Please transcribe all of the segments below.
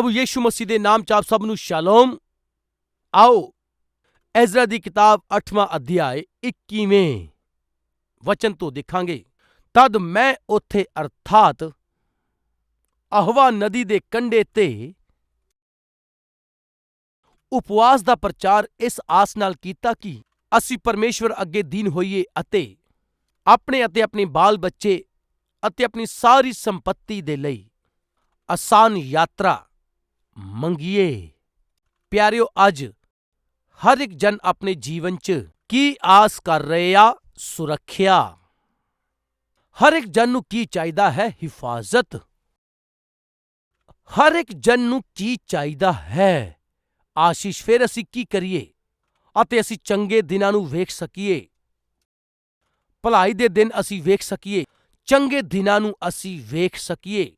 ਪ੍ਰਭੂ ਯੀਸ਼ੂ ਮਸੀਹ ਦੇ ਨਾਮ ਚ ਆਪ ਸਭ ਨੂੰ ਸ਼ਾਲੋਮ। ਆਓ, ਐਜ਼ਰਾ ਦੀ ਕਿਤਾਬ 8ਵਾਂ ਅਧਿਆਇ 21ਵੇਂ ਵਚਨ ਤੋਂ ਦੇਖਾਂਗੇ। ਤਦ ਮੈਂ ਉੱਥੇ ਅਰਥਾਤ ਅਹਵਾ ਨਦੀ ਦੇ ਕੰਢੇ ਤੇ ਉਪਵਾਸ ਦਾ ਪ੍ਰਚਾਰ ਇਸ ਆਸ ਨਾਲ ਕੀਤਾ ਕਿ ਅਸੀਂ ਪਰਮੇਸ਼ਵਰ ਅੱਗੇ ਦੀਨ ਹੋਈਏ ਅਤੇ ਆਪਣੇ ਅਤੇ ਆਪਣੇ ਬਾਲ ਬੱਚੇ ਅਤੇ ਆਪਣੀ ਸਾਰੀ ਸੰਪਤੀ ਦੇ ਲਈ ਆਸਾਨ ਯਾਤਰਾ ਮੰਗੀਏ। ਪਿਆਰਿਓ, ਅੱਜ ਹਰ ਇੱਕ ਜਨ ਆਪਣੇ ਜੀਵਨ 'ਚ ਕੀ ਆਸ ਕਰ ਰਹੇ ਆ? ਸੁਰੱਖਿਆ। ਹਰ ਇੱਕ ਜਨ ਨੂੰ ਕੀ ਚਾਹੀਦਾ ਹੈ? ਹਿਫਾਜ਼ਤ। ਹਰ ਇੱਕ ਜਨ ਨੂੰ ਕੀ ਚਾਹੀਦਾ ਹੈ? ਆਸ਼ੀਸ਼, ਫਿਰ ਅਸੀਂ ਕੀ ਕਰੀਏ? ਅਤੇ ਅਸੀਂ ਚੰਗੇ ਦਿਨਾਂ ਨੂੰ ਵੇਖ ਸਕੀਏ। ਭਲਾਈ ਦੇ ਦਿਨ ਅਸੀਂ ਵੇਖ ਸਕੀਏ। ਚੰਗੇ ਦਿਨਾਂ ਨੂੰ ਅਸੀਂ ਵੇਖ ਸਕੀਏ।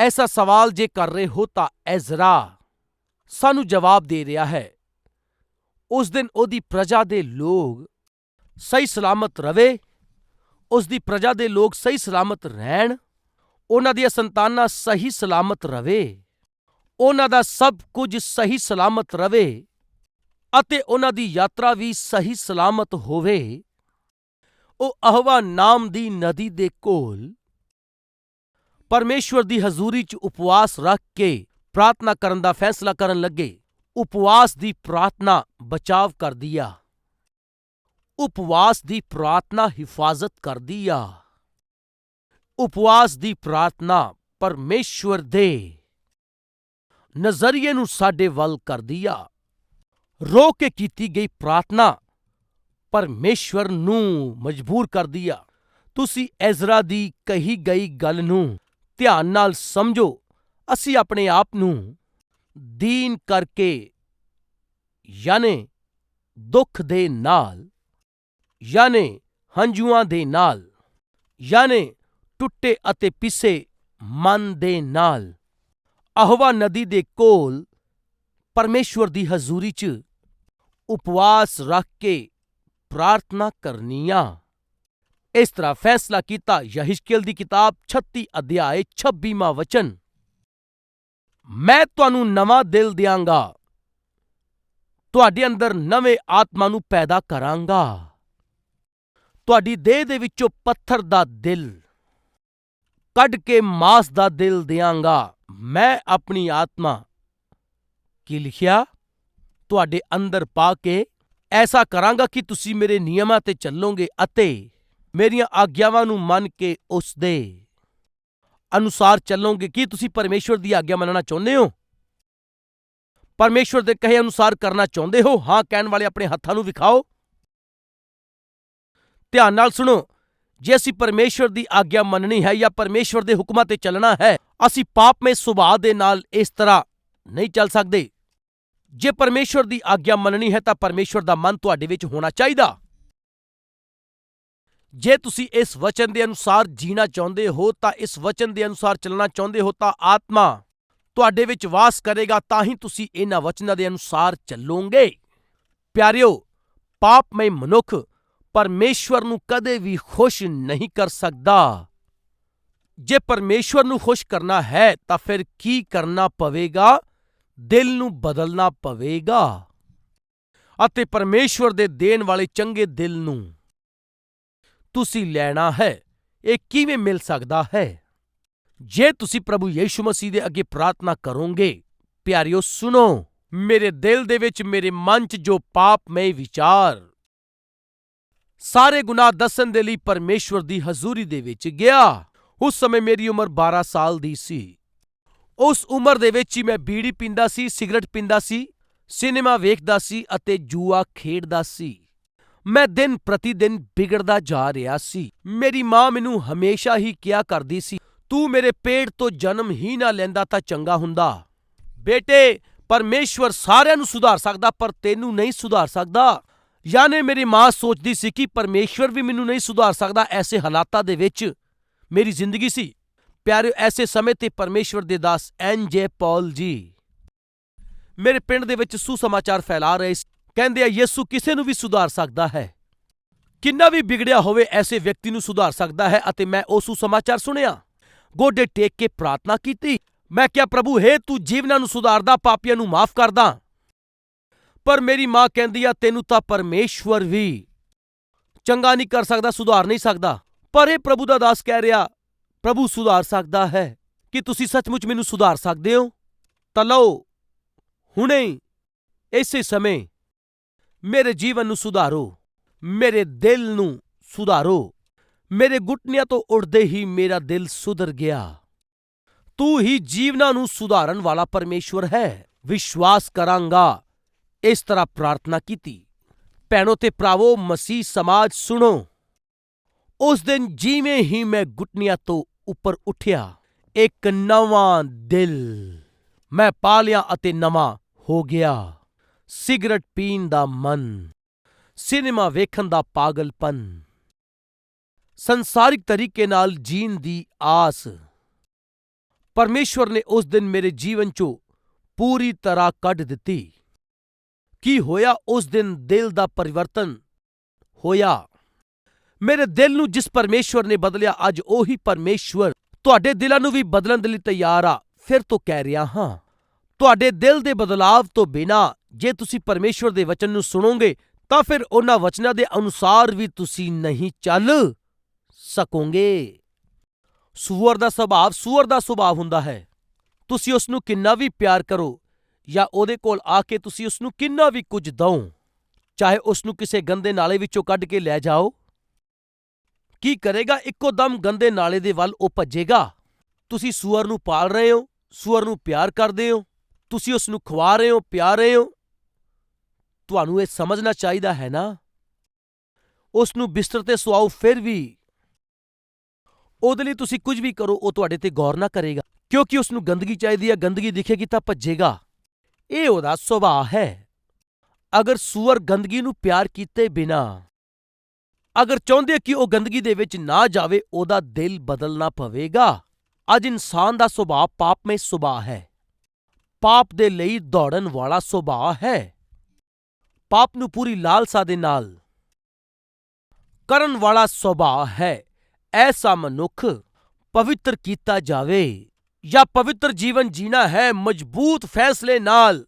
ਐਸਾ ਸਵਾਲ ਜੇ ਕਰ ਰਹੇ ਹੋ ਤਾਂ ਐਜ਼ਰਾ ਸਾਨੂੰ ਜਵਾਬ ਦੇ ਰਿਹਾ ਹੈ। ਉਸ ਦਿਨ ਉਹਦੀ ਪ੍ਰਜਾ ਦੇ ਲੋਕ ਸਹੀ ਸਲਾਮਤ ਰਵੇ ਉਸ ਦੀ ਪ੍ਰਜਾ ਦੇ ਲੋਕ ਸਹੀ ਸਲਾਮਤ ਰਹਿਣ, ਉਹਨਾਂ ਦੀਆਂ ਸੰਤਾਨਾਂ ਸਹੀ ਸਲਾਮਤ ਰਵੇ, ਉਹਨਾਂ ਦਾ ਸਭ ਕੁਝ ਸਹੀ ਸਲਾਮਤ ਰਵੇ ਅਤੇ ਉਹਨਾਂ ਦੀ ਯਾਤਰਾ ਵੀ ਸਹੀ ਸਲਾਮਤ ਹੋਵੇ। ਉਹ ਅਹਵਾ ਨਾਮ ਦੀ ਨਦੀ ਦੇ ਕੋਲ ਪਰਮੇਸ਼ਵਰ ਦੀ ਹਜ਼ੂਰੀ 'ਚ ਉਪਵਾਸ ਰੱਖ ਕੇ ਪ੍ਰਾਰਥਨਾ ਕਰਨ ਦਾ ਫੈਸਲਾ ਕਰਨ ਲੱਗੇ, ਉਪਵਾਸ ਦੀ ਪ੍ਰਾਰਥਨਾ ਬਚਾਵ ਕਰਦੀ ਆ। ਉਪਵਾਸ ਦੀ ਪ੍ਰਾਰਥਨਾ ਹਿਫਾਜ਼ਤ ਕਰਦੀ ਆ। ਉਪਵਾਸ ਦੀ ਪ੍ਰਾਰਥਨਾ ਪਰਮੇਸ਼ਵਰ ਦੇ ਨਜ਼ਰੀਏ ਨੂੰ ਸਾਡੇ ਵੱਲ ਕਰਦੀ ਆ। ਰੋ ਕੇ ਕੀਤੀ ਗਈ ਪ੍ਰਾਰਥਨਾ ਪਰਮੇਸ਼ਵਰ ਨੂੰ ਮਜਬੂਰ ਕਰਦੀ ਆ। ਤੁਸੀਂ ਐਜ਼ਰਾ ਦੀ ਕਹੀ ਗਈ ਗੱਲ ਨੂੰ ਧਿਆਨ ਨਾਲ ਸਮਝੋ, ਅਸੀਂ ਆਪਣੇ ਆਪ ਨੂੰ ਦੀਨ ਕਰਕੇ ਯਾਨੀ ਦੁੱਖ ਦੇ ਨਾਲ, ਯਾਨੀ ਹੰਝੂਆਂ ਦੇ ਨਾਲ, ਯਾਨੀ ਟੁੱਟੇ ਅਤੇ ਪਿਸੇ ਮਨ ਦੇ ਨਾਲ, ਅਹਵਾ ਨਦੀ ਦੇ ਕੋਲ ਪਰਮੇਸ਼ਵਰ ਦੀ ਹਜ਼ੂਰੀ 'ਚ ਉਪਵਾਸ ਰੱਖ ਕੇ ਪ੍ਰਾਰਥਨਾ ਕਰਨੀਆਂ ਇਸ ਤਰ੍ਹਾਂ ਫੈਸਲਾ ਕੀਤਾ ਯਹਿਸ਼ਕੇਲ ਦੀ ਕਿਤਾਬ 36 ਅਧਿਆਏ 26ਵਾਂ ਵਚਨ। ਮੈਂ ਤੁਹਾਨੂੰ ਨਵਾਂ ਦਿਲ ਦਿਆਂਗਾ। ਤੁਹਾਡੇ ਅੰਦਰ ਨਵੇਂ ਆਤਮਾ ਨੂੰ ਪੈਦਾ ਕਰਾਂਗਾ। ਤੁਹਾਡੀ ਦੇਹ ਦੇ ਵਿੱਚੋਂ ਪੱਥਰ ਦਾ ਦਿਲ ਕੱਢ ਕੇ ਮਾਸ ਦਾ ਦਿਲ ਦਿਆਂਗਾ। ਮੈਂ ਆਪਣੀ ਆਤਮਾ, ਕੀ ਲਿਖਿਆ? ਤੁਹਾਡੇ ਅੰਦਰ ਪਾ ਕੇ ਐਸਾ ਕਰਾਂਗਾ ਕਿ ਤੁਸੀਂ ਮੇਰੇ ਨਿਯਮਾਂ ਤੇ ਚੱਲੋਗੇ ਅਤੇ ਮੇਰੀਆਂ ਆਗਿਆਵਾਂ ਨੂੰ ਮੰਨ ਕੇ ਉਸ ਦੇ ਅਨੁਸਾਰ ਚੱਲੋਗੇ। ਕੀ ਤੁਸੀਂ ਪਰਮੇਸ਼ਵਰ ਦੀ ਆਗਿਆ ਮੰਨਣਾ ਚਾਹੁੰਦੇ ਹੋ? ਪਰਮੇਸ਼ਵਰ ਦੇ ਕਹੇ ਅਨੁਸਾਰ ਕਰਨਾ ਚਾਹੁੰਦੇ ਹੋ? ਹਾਂ, ਕਹਿਣ ਵਾਲੇ ਆਪਣੇ ਹੱਥਾਂ ਨੂੰ ਵਿਖਾਓ। ਧਿਆਨ ਨਾਲ ਸੁਣੋ, ਜੇ ਅਸੀਂ ਪਰਮੇਸ਼ਵਰ ਦੀ ਆਗਿਆ ਮੰਨਣੀ ਹੈ ਜਾਂ ਪਰਮੇਸ਼ਵਰ ਦੇ ਹੁਕਮਾਂ ਤੇ ਚੱਲਣਾ ਹੈ, ਅਸੀਂ ਪਾਪਮय ਸੁਭਾਅ ਦੇ ਨਾਲ ਇਸ ਤਰ੍ਹਾਂ ਨਹੀਂ ਚੱਲ ਸਕਦੇ। ਜੇ ਪਰਮੇਸ਼ਵਰ ਦੀ ਆਗਿਆ ਮੰਨਣੀ ਹੈ ਤਾਂ ਪਰਮੇਸ਼ਵਰ ਦਾ ਮਨ ਤੁਹਾਡੇ ਵਿੱਚ ਹੋਣਾ ਚਾਹੀਦਾ। ਜੇ ਤੁਸੀਂ ਇਸ ਵਚਨ ਦੇ ਅਨੁਸਾਰ ਜੀਣਾ ਚਾਹੁੰਦੇ ਹੋ, ਤਾਂ ਇਸ ਵਚਨ ਦੇ ਅਨੁਸਾਰ ਚੱਲਣਾ ਚਾਹੁੰਦੇ ਹੋ ਤਾਂ ਆਤਮਾ ਤੁਹਾਡੇ ਵਿੱਚ ਵਾਸ ਕਰੇਗਾ, ਤਾਂ ਹੀ ਤੁਸੀਂ ਇਹਨਾਂ ਵਚਨਾਂ ਦੇ ਅਨੁਸਾਰ ਚੱਲੋਗੇ। ਪਿਆਰਿਓ, ਪਾਪਮਈ ਮਨੁੱਖ ਪਰਮੇਸ਼ਵਰ ਨੂੰ ਕਦੇ ਵੀ ਖੁਸ਼ ਨਹੀਂ ਕਰ ਸਕਦਾ। ਜੇ ਪਰਮੇਸ਼ਵਰ ਨੂੰ ਖੁਸ਼ ਕਰਨਾ ਹੈ, ਤਾਂ ਫਿਰ ਕੀ ਕਰਨਾ ਪਵੇਗਾ? ਦਿਲ ਨੂੰ ਬਦਲਣਾ ਪਵੇਗਾ। ਅਤੇ ਪਰਮੇਸ਼ਵਰ ਦੇ ਦੇਣ ਵਾਲੇ ਚੰਗੇ ਦਿਲ ਨੂੰ ਤੁਸੀਂ ਲੈਣਾ ਹੈ, ਇਹ ਕਿਵੇਂ ਮਿਲ ਸਕਦਾ ਹੈ? ਜੇ ਤੁਸੀਂ ਪ੍ਰਭੂ ਯੀਸ਼ੂ ਮਸੀਹ ਦੇ ਅੱਗੇ ਪ੍ਰਾਰਥਨਾ ਕਰੋਗੇ, ਪਿਆਰਿਓ ਸੁਣੋ, ਮੇਰੇ ਦਿਲ ਦੇ ਵਿੱਚ ਮੇਰੇ ਮਨ 'ਚ ਜੋ ਪਾਪਮय ਵਿਚਾਰ ਸਾਰੇ ਗੁਨਾਹ ਦੱਸਣ ਦੇ ਲਈ ਪਰਮੇਸ਼ਵਰ ਦੀ ਹਜ਼ੂਰੀ ਦੇ ਵਿੱਚ ਗਿਆ। ਉਸ ਸਮੇਂ ਮੇਰੀ ਉਮਰ 12 ਸਾਲ ਦੀ ਸੀ। ਉਸ ਉਮਰ ਦੇ ਵਿੱਚ ਹੀ ਮੈਂ ਬੀੜੀ ਪੀਂਦਾ ਸੀ, ਸਿਗਰਟ ਪੀਂਦਾ ਸੀ, ਸਿਨੇਮਾ ਵੇਖਦਾ ਸੀ ਅਤੇ ਜੂਆ ਖੇਡਦਾ ਸੀ। ਮੈਂ ਦਿਨ ਪ੍ਰਤੀ ਦਿਨ ਬਿਗੜਦਾ ਜਾ ਰਿਹਾ ਸੀ। ਮੇਰੀ ਮਾਂ ਮੈਨੂੰ ਹਮੇਸ਼ਾ ਹੀ ਕਿਹਾ ਕਰਦੀ ਸੀ, ਤੂੰ ਮੇਰੇ ਪੇਟ ਤੋਂ ਜਨਮ ਹੀ ਨਾ ਲੈਂਦਾ ਤਾਂ ਚੰਗਾ ਹੁੰਦਾ। ਬੇਟੇ, ਪਰਮੇਸ਼ਵਰ ਸਾਰਿਆਂ ਨੂੰ ਸੁਧਾਰ ਸਕਦਾ, ਪਰ ਤੈਨੂੰ ਨਹੀਂ ਸੁਧਾਰ ਸਕਦਾ। ਯਾਨੀ ਮੇਰੀ ਮਾਂ ਸੋਚਦੀ ਸੀ ਕਿ ਪਰਮੇਸ਼ਵਰ ਵੀ ਮੈਨੂੰ ਨਹੀਂ ਸੁਧਾਰ ਸਕਦਾ ਐਸੇ ਹਾਲਾਤਾਂ ਦੇ ਵਿੱਚ ਮੇਰੀ ਜ਼ਿੰਦਗੀ ਸੀ। ਪਿਆਰਿਓ, ਐਸੇ ਸਮੇਂ ਤੇ ਪਰਮੇਸ਼ਵਰ ਦੇ ਦਾਸ ਐਨ ਜੇ ਪੌਲ ਜੀ ਮੇਰੇ ਪਿੰਡ ਦੇ ਵਿੱਚ ਸੁਸਮਾਚਾਰ ਫੈਲਾ ਰਹੇ ਸੀ। ਕਹਿੰਦੇ ਆ, ਯਿਸੂ ਕਿਸੇ ਨੂੰ ਵੀ ਸੁਧਾਰ ਸਕਦਾ ਹੈ। ਕਿੰਨਾ ਵੀ ਵਿਗੜਿਆ ਹੋਵੇ, ਐਸੇ ਵਿਅਕਤੀ ਨੂੰ ਸੁਧਾਰ ਸਕਦਾ ਹੈ ਅਤੇ ਮੈਂ ਉਹ ਸੁਸਮਾਚਾਰ ਸੁਣਿਆ। ਗੋਡੇ ਟੇਕ ਕੇ ਪ੍ਰਾਰਥਨਾ ਕੀਤੀ। ਮੈਂ ਕਿਹਾ, ਪ੍ਰਭੂ, ਹੇ ਤੂੰ ਜੀਵਨਾਂ ਨੂੰ ਸੁਧਾਰਦਾ, ਪਾਪੀਆਂ ਨੂੰ ਮਾਫ ਕਰਦਾ। ਪਰ ਮੇਰੀ ਮਾਂ ਕਹਿੰਦੀ ਆ, ਤੈਨੂੰ ਤਾਂ ਪਰਮੇਸ਼ਵਰ ਵੀ ਚੰਗਾ ਨਹੀਂ ਕਰ ਸਕਦਾ, ਸੁਧਾਰ ਨਹੀਂ ਸਕਦਾ। ਪਰ ਇਹ ਪ੍ਰਭੂ ਦਾ ਦਾਸ ਕਹਿ ਰਿਹਾ, ਪ੍ਰਭੂ, ਸੁਧਾਰ ਸਕਦਾ ਹੈ। ਕਿ ਤੁਸੀਂ ਸੱਚਮੁੱਚ ਮੈਨੂੰ ਸੁਧਾਰ ਸਕਦੇ ਹੋ? ਤਾਂ ਲਓ, ਹੁਣੇ ਇਸੇ ਸਮੇਂ ਮੇਰੇ ਜੀਵਨ ਨੂੰ ਸੁਧਾਰੋ, ਮੇਰੇ ਦਿਲ ਨੂੰ ਸੁਧਾਰੋ, ਮੇਰੇ ਗੁਟਨਿਆਂ ਤੋਂ ਉੱਠਦੇ ਹੀ ਮੇਰਾ ਦਿਲ ਸੁਧਰ ਗਿਆ। ਤੂੰ ਹੀ ਜੀਵਨਾਂ ਨੂੰ ਸੁਧਾਰਨ ਵਾਲਾ ਪਰਮੇਸ਼ਵਰ ਹੈ। ਵਿਸ਼ਵਾਸ ਕਰਾਂਗਾ। ਇਸ ਤਰ੍ਹਾਂ ਪ੍ਰਾਰਥਨਾ ਕੀਤੀ। ਭੈਣੋ ਤੇ ਭਰਾਵੋ, ਮਸੀਹ ਸਮਾਜ ਸੁਣੋ। ਉਸ ਦਿਨ ਜਿਵੇਂ ਹੀ ਮੈਂ ਗੁੱਟਨਿਆਂ ਤੋਂ ਉੱਪਰ ਉੱਠਿਆ, ਇੱਕ ਨਵਾਂ ਦਿਲ ਮੈਂ ਪਾ ਲਿਆ ਅਤੇ ਨਵਾਂ ਹੋ ਗਿਆ। ਸਿਗਰਟ ਪੀਣ ਦਾ ਮਨ, ਸਿਨੇਮਾ ਵੇਖਣ ਦਾ ਪਾਗਲਪਨ, ਸੰਸਾਰਿਕ ਤਰੀਕੇ ਨਾਲ ਜੀਣ ਦੀ ਆਸ। ਪਰਮੇਸ਼ਵਰ ਨੇ ਉਸ ਦਿਨ ਮੇਰੇ ਜੀਵਨ ਚੋਂ ਪੂਰੀ ਤਰ੍ਹਾਂ ਕੱਢ ਦਿੱਤੀ। ਕੀ ਹੋਇਆ ਉਸ ਦਿਨ ਦਿਲ ਦਾ ਪਰਿਵਰਤਨ? ਹੋਇਆ। ਮੇਰੇ ਦਿਲ ਨੂੰ ਜਿਸ ਪਰਮੇਸ਼ਵਰ ਨੇ ਬਦਲਿਆ, ਅੱਜ ਉਹੀ ਪਰਮੇਸ਼ਵਰ ਤੁਹਾਡੇ ਦਿਲਾਂ ਨੂੰ ਵੀ ਬਦਲਣ ਦੇ ਲਈ ਤਿਆਰ ਆ। ਫਿਰ ਤੋਂ ਕਹਿ ਰਿਹਾ ਹਾਂ, ਤੁਹਾਡੇ ਦਿਲ ਦੇ ਬਦਲਾਵ ਤੋਂ ਬਿਨਾ ਜੇ ਤੁਸੀਂ ਪਰਮੇਸ਼ਵਰ ਦੇ ਵਚਨ ਨੂੰ ਸੁਣੋਗੇ, ਤਾਂ ਫਿਰ ਉਹਨਾਂ ਵਚਨਾਂ ਦੇ ਅਨੁਸਾਰ ਵੀ ਤੁਸੀਂ ਨਹੀਂ ਚੱਲ ਸਕੋਗੇ। ਸੂਰ ਦਾ ਸੁਭਾਅ, ਸੂਅਰ ਦਾ ਸੁਭਾਅ ਹੁੰਦਾ ਹੈ। ਤੁਸੀਂ ਉਸ ਨੂੰ ਕਿੰਨਾ ਵੀ ਪਿਆਰ ਕਰੋ ਜਾਂ ਉਹਦੇ ਕੋਲ ਆ ਕੇ ਤੁਸੀਂ ਉਸ ਨੂੰ ਕਿੰਨਾ ਵੀ ਕੁਝ ਦਓ, ਚਾਹੇ ਉਸ ਨੂੰ ਕਿਸੇ ਗੰਦੇ ਨਾਲੇ ਵਿੱਚੋਂ ਕੱਢ ਕੇ ਲੈ ਜਾਓ। ਕੀ ਕਰੇਗਾ? ਇੱਕੋ ਦਮ ਗੰਦੇ ਨਾਲੇ ਦੇ ਵੱਲ ਉਹ ਭੱਜੇਗਾ। ਤੁਸੀਂ ਸੂਅਰ ਨੂੰ ਪਾਲ ਰਹੇ ਹੋ, ਸੂਅਰ ਨੂੰ ਪਿਆਰ ਕਰਦੇ ਹੋ, ਤੁਸੀਂ ਉਸ ਨੂੰ ਖਵਾ ਰਹੇ ਹੋ, ਪਿਆ ਰਹੇ ਹੋ ਤੁਹਾਨੂੰ ਇਹ ਸਮਝਣਾ ਚਾਹੀਦਾ ਹੈ ਨਾ? ਉਸ ਨੂੰ ਬਿਸਤਰ ਤੇ ਸੁਆਓ, ਫਿਰ ਵੀ। ਉਹਦੇ ਲਈ ਤੁਸੀਂ ਕੁਝ ਵੀ ਕਰੋ, ਉਹ ਤੁਹਾਡੇ ਤੇ ਗੌਰ ਨਾ ਕਰੇਗਾ। ਕਿਉਂਕਿ ਉਸ ਨੂੰ ਗੰਦਗੀ ਚਾਹੀਦੀ ਹੈ, ਗੰਦਗੀ ਦਿਖੇਗੀ ਤਾਂ ਭੱਜੇਗਾ। ਇਹ ਉਹਦਾ ਸੁਭਾਅ ਹੈ। ਅਗਰ ਸੂਰ ਗੰਦਗੀ ਨੂੰ ਪਿਆਰ ਕੀਤੇ ਬਿਨਾ, ਅਗਰ ਚਾਹੁੰਦੇ ਕਿ ਉਹ ਗੰਦਗੀ ਦੇ ਵਿੱਚ ਨਾ ਜਾਵੇ, ਉਹਦਾ ਦਿਲ ਬਦਲਣਾ ਪਵੇਗਾ। ਅੱਜ ਇਨਸਾਨ ਦਾ ਸੁਭਾਅ ਪਾਪਮਈ ਸੁਭਾਅ ਹੈ। ਪਾਪ ਦੇ ਲਈ ਦੌੜਨ ਵਾਲਾ ਸੁਭਾਅ ਹੈ। ਪਾਪ ਨੂੰ ਪੂਰੀ ਲਾਲਸਾ ਦੇ ਨਾਲ। ਕਰਨ ਵਾਲਾ ਸੁਭਾਅ ਹੈ ਐਸਾ ਮਨੁੱਖ ਪਵਿੱਤਰ ਕੀਤਾ ਜਾਵੇ, ਜਾਂ ਪਵਿੱਤਰ ਜੀਵਨ ਜੀਣਾ ਹੈ ਮਜ਼ਬੂਤ ਫੈਸਲੇ ਨਾਲ।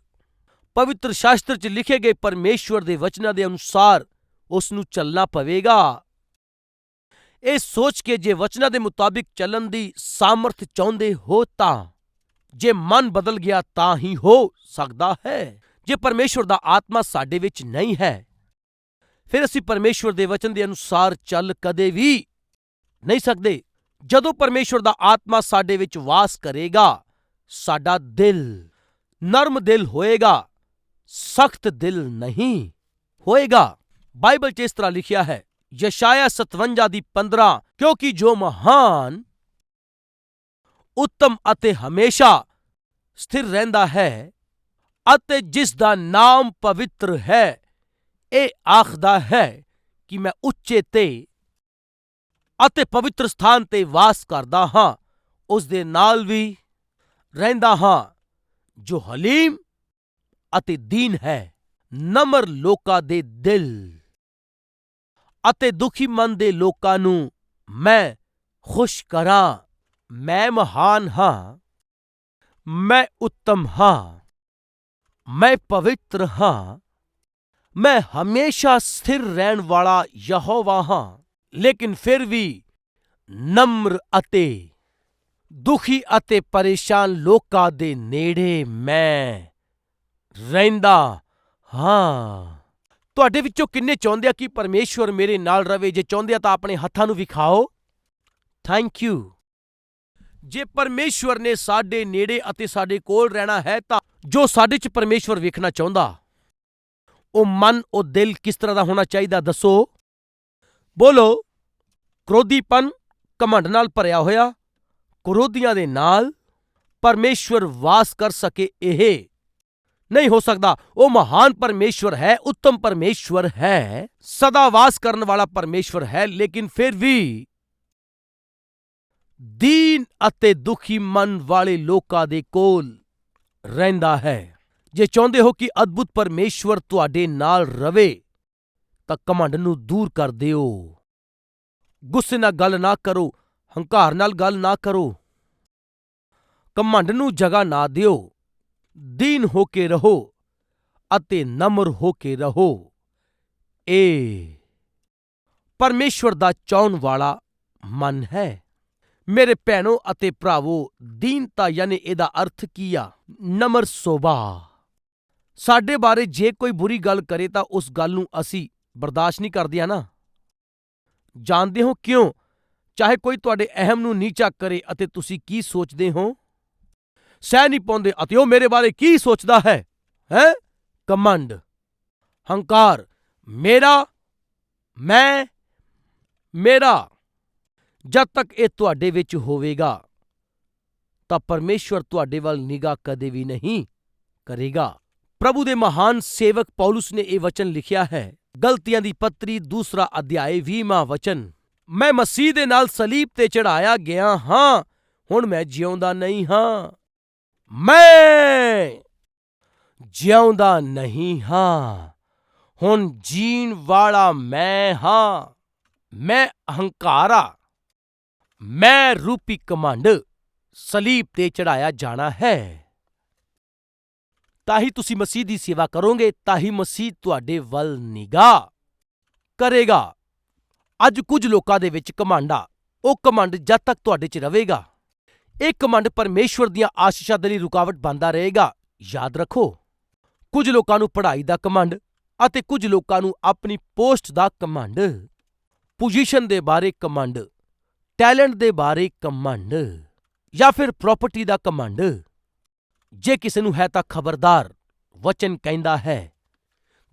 ਪਵਿੱਤਰ ਸ਼ਾਸਤਰ 'ਚ ਲਿਖੇ ਗਏ ਪਰਮੇਸ਼ਵਰ ਦੇ ਵਚਨਾਂ ਦੇ ਅਨੁਸਾਰ ਉਸ ਨੂੰ ਚੱਲਣਾ ਪਵੇਗਾ। ਇਹ ਸੋਚ ਕੇ ਜੇ ਵਚਨਾਂ ਦੇ ਮੁਤਾਬਿਕ ਚੱਲਣ ਦੀ ਸਾਮਰਥ ਚਾਹੁੰਦੇ ਹੋ ਤਾਂ, ਜੇ ਮਨ ਬਦਲ ਗਿਆ ਤਾਂ ਹੀ ਹੋ ਸਕਦਾ ਹੈ। ਜੇ ਪਰਮੇਸ਼ਵਰ ਦਾ ਆਤਮਾ ਸਾਡੇ ਵਿੱਚ ਨਹੀਂ ਹੈ, ਫਿਰ ਅਸੀਂ ਪਰਮੇਸ਼ਵਰ ਦੇ ਵਚਨ ਦੇ ਅਨੁਸਾਰ ਚੱਲ ਕਦੇ ਵੀ ਨਹੀਂ ਸਕਦੇ। ਜਦੋਂ ਪਰਮੇਸ਼ਵਰ ਦਾ ਆਤਮਾ ਸਾਡੇ ਵਿੱਚ ਵਾਸ ਕਰੇਗਾ, ਸਾਡਾ ਦਿਲ ਨਰਮ ਦਿਲ ਹੋਏਗਾ, ਸਖਤ ਦਿਲ ਨਹੀਂ ਹੋਏਗਾ। ਬਾਈਬਲ 'ਚ ਇਸ ਤਰ੍ਹਾਂ ਲਿਖਿਆ ਹੈ, ਯਸ਼ਾਇਆ 57 ਦੀ 15 ਕਿਉਂਕਿ ਜੋ ਮਹਾਨ, ਉੱਤਮ ਅਤੇ ਹਮੇਸ਼ਾ ਸਥਿਰ ਰਹਿੰਦਾ ਹੈ ਅਤੇ ਜਿਸ ਦਾ ਨਾਮ ਪਵਿੱਤਰ ਹੈ, ਇਹ ਆਖਦਾ ਹੈ ਕਿ ਮੈਂ ਉੱਚੇ ਤੇ ਅਤੇ ਪਵਿੱਤਰ ਸਥਾਨ ਤੇ ਵਾਸ ਕਰਦਾ ਹਾਂ ਉਸ ਦੇ ਨਾਲ ਵੀ ਰਹਿੰਦਾ ਹਾਂ, ਜੋ ਹਲੀਮ ਅਤੇ ਦੀਨ ਹੈ, ਨਮਰ ਲੋਕਾਂ ਦੇ ਦਿਲ ਅਤੇ ਦੁਖੀ ਮਨ ਦੇ ਲੋਕਾਂ ਨੂੰ ਮੈਂ ਖੁਸ਼ ਕਰਾਂ, ਮੈਂ ਮਹਾਨ ਹਾਂ, ਮੈਂ ਉੱਤਮ ਹਾਂ। ਮੈਂ ਪਵਿੱਤਰ ਹਾਂ। ਮੈਂ ਹਮੇਸ਼ਾ ਸਥਿਰ ਰਹਿਣ ਵਾਲਾ ਯਹੋਵਾ ਹਾਂ। ਲੇਕਿਨ ਫਿਰ ਵੀ ਨਮਰ ਅਤੇ ਦੁਖੀ ਅਤੇ ਪਰੇਸ਼ਾਨ ਲੋਕਾਂ ਦੇ ਨੇੜੇ ਮੈਂ ਰਹਿੰਦਾ ਹਾਂ। ਤੁਹਾਡੇ ਵਿੱਚੋਂ ਕਿੰਨੇ ਚਾਹੁੰਦੇ ਆ ਕਿ ਪਰਮੇਸ਼ਵਰ ਮੇਰੇ ਨਾਲ ਰਵੇ? ਜੇ ਚਾਹੁੰਦੇ ਆ ਤਾਂ ਆਪਣੇ ਹੱਥਾਂ ਨੂੰ ਵਿਖਾਓ। ਥੈਂਕ ਯੂ ਜੇ ਪਰਮੇਸ਼ਵਰ ਨੇ ਸਾਡੇ ਨੇੜੇ ਅਤੇ ਸਾਡੇ ਕੋਲ ਰਹਿਣਾ ਹੈ ਤਾਂ ਜੋ ਸਾਡੇ 'ਚ ਪਰਮੇਸ਼ਵਰ ਵੇਖਣਾ ਚਾਹੁੰਦਾ। ਉਹ ਮਨ, ਉਹ ਦਿਲ ਕਿਸ ਤਰ੍ਹਾਂ ਦਾ ਹੋਣਾ ਚਾਹੀਦਾ ਦੱਸੋ? ਬੋਲੋ, ਕ੍ਰੋਧੀਪਨ ਕਮੰਡ ਨਾਲ ਭਰਿਆ ਹੋਇਆ, ਕ੍ਰੋਧੀਆਂ ਦੇ ਨਾਲ ਪਰਮੇਸ਼ਵਰ ਵਾਸ ਕਰ ਸਕੇ ਇਹ। ਨਹੀਂ ਹੋ ਸਕਦਾ, ਉਹ ਮਹਾਨ ਪਰਮੇਸ਼ਵਰ ਹੈ, ਉੱਤਮ ਪਰਮੇਸ਼ਵਰ ਹੈ, ਸਦਾ ਵਾਸ ਕਰਨ ਵਾਲਾ ਪਰਮੇਸ਼ਵਰ ਹੈ, ਲੇਕਿਨ ਫਿਰ ਵੀ ਦੀਨ ਅਤੇ ਦੁਖੀ ਮਨ ਵਾਲੇ ਲੋਕਾਂ ਦੇ ਕੋਲ ਰਹਿੰਦਾ ਹੈ। ਜੇ ਚਾਹੁੰਦੇ ਹੋ ਕਿ ਅਦਭੁਤ ਪਰਮੇਸ਼ਵਰ ਤੁਹਾਡੇ ਨਾਲ ਰਵੇ, ਤਾਂ ਕਮੰਡ ਨੂੰ ਦੂਰ ਕਰ ਦਿਓ। ਗੁੱਸੇ ਨਾਲ ਗੱਲ ਨਾ ਕਰੋ, ਹੰਕਾਰ ਨਾਲ ਗੱਲ ਨਾ ਕਰੋ। ਕਮੰਡ ਨੂੰ ਜਗ੍ਹਾ ਨਾ ਦਿਓ। ਦੀਨ ਹੋ ਕੇ ਰਹੋ ਅਤੇ ਨਮਰ ਹੋ ਕੇ ਰਹੋ। ਇਹ ਪਰਮੇਸ਼ਵਰ ਦਾ ਚਾਹਣ ਵਾਲਾ ਮਨ ਹੈ। ਮੇਰੇ ਭੈਣੋ ਅਤੇ ਭਰਾਵੋ, ਦੀਨਤਾ ਯਾਨੀ ਇਹਦਾ ਅਰਥ ਕੀ ਆ? ਨਮਰ ਸੁਭਾਅ ਸਾਡੇ ਬਾਰੇ ਜੇ ਕੋਈ ਬੁਰੀ ਗੱਲ ਕਰੇ ਤਾਂ ਉਸ ਗੱਲ ਨੂੰ ਅਸੀਂ ਬਰਦਾਸ਼ਤ ਨਹੀਂ ਕਰਦੇ ਕਰਦਿਆਂ ਨਾ? ਜਾਣਦੇ ਹੋ ਕਿਉਂ? ਚਾਹੇ ਕੋਈ ਤੁਹਾਡੇ ਅਹਿਮ ਨੂੰ ਨੀਚਾ ਕਰੇ ਅਤੇ ਤੁਸੀਂ ਕੀ ਸੋਚਦੇ ਹੋ? ਸਹਿ ਨਹੀਂ ਪਾਉਂਦੇ ਅਤੇ ਉਹ ਮੇਰੇ ਬਾਰੇ ਕੀ ਸੋਚਦਾ ਹੈ? ਹੈ? ਕਮੰਡ ਹੰਕਾਰ। ਮੇਰਾ, ਮੈਂ, ਮੇਰਾ। ਜਦ ਤੱਕ ਇਹ ਤੁਹਾਡੇ ਵਿੱਚ ਹੋਵੇਗਾ, ਤਾਂ ਪਰਮੇਸ਼ਵਰ ਤੁਹਾਡੇ ਵੱਲ ਨਿਗਾਹ ਕਦੇ ਵੀ ਨਹੀਂ ਕਰੇਗਾ। ਪ੍ਰਭੂ ਦੇ ਮਹਾਨ ਸੇਵਕ ਪੌਲਸ ਨੇ ਇਹ ਵਚਨ ਲਿਖਿਆ ਹੈ। ਗਲਤੀਆਂ ਦੀ ਪੱਤਰੀ ਦੂਸਰਾ ਅਧਿਆਇ 20ਵਾਂ ਵਚਨ, ਮੈਂ ਮਸੀਹ ਦੇ ਨਾਲ ਸਲੀਬ ਤੇ ਚੜਾਇਆ ਗਿਆ ਹਾਂ, ਹੁਣ ਮੈਂ ਜਿਉਂਦਾ ਨਹੀਂ ਹਾਂ। ਮੈਂ ਜਿਉਂਦਾ ਨਹੀਂ ਹਾਂ, ਹੁਣ ਜੀਣ ਵਾਲਾ ਮੈਂ ਹਾਂ। ਮੈਂ ਅਹੰਕਾਰਾ ਮੈਂ ਰੂਪੀ ਘਮੰਡ ਸਲੀਬ ਤੇ ਚੜਾਇਆ ਜਾਣਾ ਹੈ। ਤਾਂ ਹੀ ਤੁਸੀਂ ਮਸੀਹ ਦੀ ਸੇਵਾ ਕਰੋਗੇ, ਤਾਂ ਹੀ ਮਸੀਹ ਤੁਹਾਡੇ ਵੱਲ ਨਿਗਾਹ ਕਰੇਗਾ। ਅੱਜ ਕੁਝ ਲੋਕਾਂ ਦੇ ਵਿੱਚ ਘਮੰਡ ਆ ਉਹ ਘਮੰਡ ਜਦ ਤੱਕ ਤੁਹਾਡੇ 'ਚ ਰਹੇਗਾ। ਇਹ ਘਮੰਡ ਪਰਮੇਸ਼ਵਰ ਦੀਆਂ ਆਸ਼ੀਸ਼ਾਂ ਦੇ ਲਈ ਰੁਕਾਵਟ ਬਣਦਾ ਰਹੇਗਾ। ਯਾਦ ਰੱਖੋ, ਕੁਝ ਲੋਕਾਂ ਨੂੰ ਪੜ੍ਹਾਈ ਦਾ ਘਮੰਡ ਅਤੇ ਕੁਝ ਲੋਕਾਂ ਨੂੰ ਆਪਣੀ ਪੋਸਟ ਦਾ ਘਮੰਡ ਪੁਜੀਸ਼ਨ ਦੇ ਬਾਰੇ ਘਮੰਡ ਟੈਲੈਂਟ ਦੇ ਬਾਰੇ ਘਮੰਡ ਜਾਂ ਫਿਰ ਪ੍ਰਾਪਰਟੀ ਦਾ ਘਮੰਡ? ਜੇ ਕਿਸੇ ਨੂੰ ਹੈ ਤਾਂ ਖਬਰਦਾਰ, ਵਚਨ ਕਹਿੰਦਾ ਹੈ,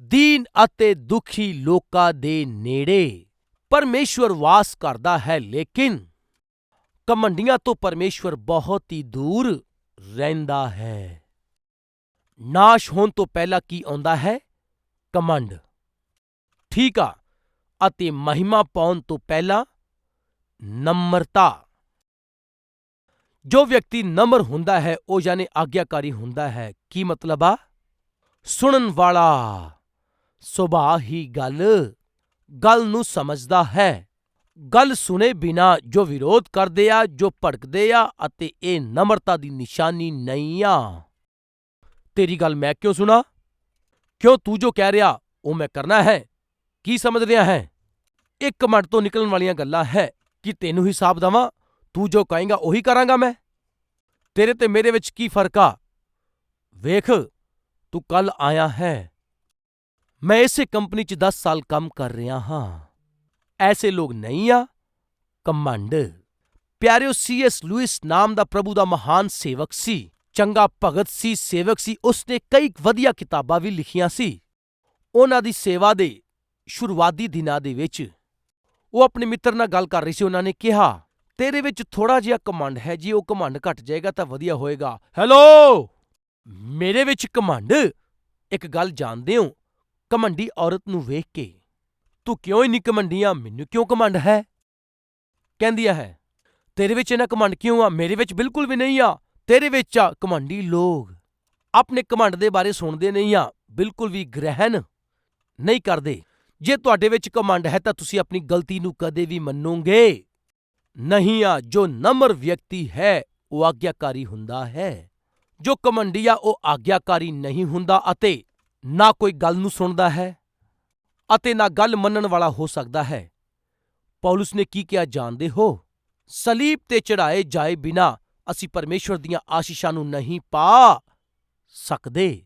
ਦੀਨ ਅਤੇ ਦੁਖੀ ਲੋਕਾਂ ਦੇ ਨੇੜੇ ਪਰਮੇਸ਼ਵਰ ਵਾਸ ਕਰਦਾ ਹੈ, ਲੇਕਿਨ ਕਮੰਡੀਆਂ ਤੋਂ ਪਰਮੇਸ਼ਵਰ ਬਹੁਤ ਹੀ ਦੂਰ ਰਹਿੰਦਾ ਹੈ। ਨਾਸ਼ ਹੋਣ ਤੋਂ ਪਹਿਲਾਂ ਕੀ ਆਉਂਦਾ ਹੈ? ਕਮੰਡ ਠੀਕ ਆ, ਅਤੇ ਮਹਿਮਾ ਪਾਉਣ ਤੋਂ ਪਹਿਲਾਂ ਨਮਰਤਾ। ਜੋ ਵਿਅਕਤੀ ਨਮਰ ਹੁੰਦਾ ਹੈ, ਉਹ ਯਾਨੀ ਆਗਿਆਕਾਰੀ ਹੁੰਦਾ ਹੈ, ਕੀ ਮਤਲਬ ਆ? ਸੁਣਨ ਵਾਲਾ ਸੁਭਾਅ ਹੀ ਗੱਲ ਗੱਲ ਨੂੰ ਸਮਝਦਾ ਹੈ। ਗੱਲ ਸੁਨੇ ਬਿਨਾ ਜੋ ਵਿਰੋਧ ਕਰਦੇ ਆ, ਜੋ ਭੜਕਦੇ ਆ, ਅਤੇ ਇਹ ਨਮਰਤਾ ਦੀ ਨਿਸ਼ਾਨੀ ਨਹੀਂ ਆ। ਤੇਰੀ ਗੱਲ ਮੈਂ ਕਿਉਂ ਸੁਣਾ? ਕਿਉਂ ਤੂੰ ਜੋ ਕਹਿ ਰਿਹਾ, ਉਹ ਮੈਂ ਕਰਨਾ ਹੈ? ਕੀ ਸਮਝ ਰਿਹਾ ਹੈ? ਇੱਕ ਮਿੰਟ ਤੋਂ ਨਿਕਲਣ ਵਾਲੀਆਂ ਗੱਲਾਂ ਹੈ। ਕੀ ਤੈਨੂੰ ਹਿਸਾਬ ਦਵਾਂ, ਤੂੰ ਜੋ ਕਹੇਂਗਾ ਉਹੀ ਕਰਾਂਗਾ ਮੈਂ। ਤੇਰੇ ਤੇ ਮੇਰੇ ਵਿੱਚ ਕੀ ਫ਼ਰਕ ਆ? ਵੇਖ, ਤੂੰ ਕੱਲ ਆਇਆ ਹੈ। ਮੈਂ ਇਸੇ ਕੰਪਨੀ 'ਚ 10 ਸਾਲ ਕੰਮ ਕਰ ਰਿਹਾ ਹਾਂ। ਐਸੇ ਲੋਕ ਨਹੀਂ ਆ। ਕਮੰਡ ਪਿਆਰਿਓ ਸੀਐਸ ਲੂਇਸ ਨਾਮ ਦਾ ਪ੍ਰਭੂ ਦਾ ਮਹਾਨ ਸੇਵਕ ਸੀ। ਚੰਗਾ ਭਗਤ ਸੀ, ਸੇਵਕ ਸੀ, ਉਸਨੇ ਕਈ ਵਧੀਆ ਕਿਤਾਬਾਂ ਵੀ ਲਿਖੀਆਂ ਸੀ। ਉਹਨਾਂ ਦੀ ਸੇਵਾ ਦੇ ਸ਼ੁਰੂਆਤੀ ਦਿਨਾਂ ਦੇ ਵਿੱਚ ਉਹ ਆਪਣੇ ਮਿੱਤਰ ਨਾਲ ਗੱਲ ਕਰ ਰਹੀ ਸੀ, ਉਹਨਾਂ ਨੇ ਕਿਹਾ, ਤੇਰੇ ਵਿੱਚ ਥੋੜਾ ਜਿਹਾ ਕਮੰਡ ਹੈ, ਜੀ ਉਹ ਕਮੰਡ ਘਟ ਜਾਏਗਾ ਤਾਂ ਵਧੀਆ ਹੋਏਗਾ। ਹੈਲੋ! ਮੇਰੇ ਵਿੱਚ ਕਮੰਡ ਇੱਕ ਗੱਲ ਜਾਣਦੇ ਹੋ ਕਮੰਡੀ ਔਰਤ ਨੂੰ ਵੇਖ ਕੇ, ਤੂੰ ਕਿਉਂ ਇੰਨੀ ਕਮੰਡੀਆਂ ਮੈਨੂੰ ਕਿਉਂ ਕਮੰਡ ਹੈ? ਕਹਿੰਦੀ ਹੈ, ਤੇਰੇ ਵਿੱਚ ਇਹਨਾਂ ਕਮੰਡ ਕਿਉਂ ਆ? ਮੇਰੇ ਵਿੱਚ ਬਿਲਕੁਲ ਵੀ ਨਹੀਂ ਆ। ਤੇਰੇ ਵਿੱਚ ਆ ਕਮੰਡੀ ਲੋਕ। ਆਪਣੇ ਕਮੰਡ ਦੇ ਬਾਰੇ ਸੁਣਦੇ ਨਹੀਂ ਆ, ਬਿਲਕੁਲ ਵੀ ਗ੍ਰਹਿਣ ਨਹੀਂ ਕਰਦੇ। ਜੇ ਤੁਹਾਡੇ ਵਿੱਚ ਘਮੰਡ ਹੈ ਤਾਂ ਤੁਸੀਂ ਆਪਣੀ ਗਲਤੀ ਨੂੰ ਕਦੇ ਵੀ ਮੰਨੋਗੇ। ਨਹੀਂ ਆ, ਜੋ ਨਮਰ ਵਿਅਕਤੀ ਹੈ, ਉਹ ਆਗਿਆਕਾਰੀ ਹੁੰਦਾ ਹੈ। ਜੋ ਕਮੰਡੀ ਆ, ਉਹ ਆਗਿਆਕਾਰੀ ਨਹੀਂ ਹੁੰਦਾ ਅਤੇ ਨਾ ਕੋਈ ਗੱਲ ਨੂੰ ਸੁਣਦਾ ਹੈ ਅਤੇ ਨਾ ਗੱਲ ਮੰਨਣ ਵਾਲਾ ਹੋ ਸਕਦਾ ਹੈ। ਪੌਲਸ ਨੇ ਕੀ ਕਿਹਾ ਜਾਣਦੇ ਹੋ? ਸਲੀਬ ਤੇ ਚੜਾਏ ਜਾਏ ਬਿਨਾ ਅਸੀਂ ਪਰਮੇਸ਼ਵਰ ਦੀਆਂ ਆਸ਼ੀਸ਼ਾਂ ਨੂੰ ਨਹੀਂ ਪਾ ਸਕਦੇ।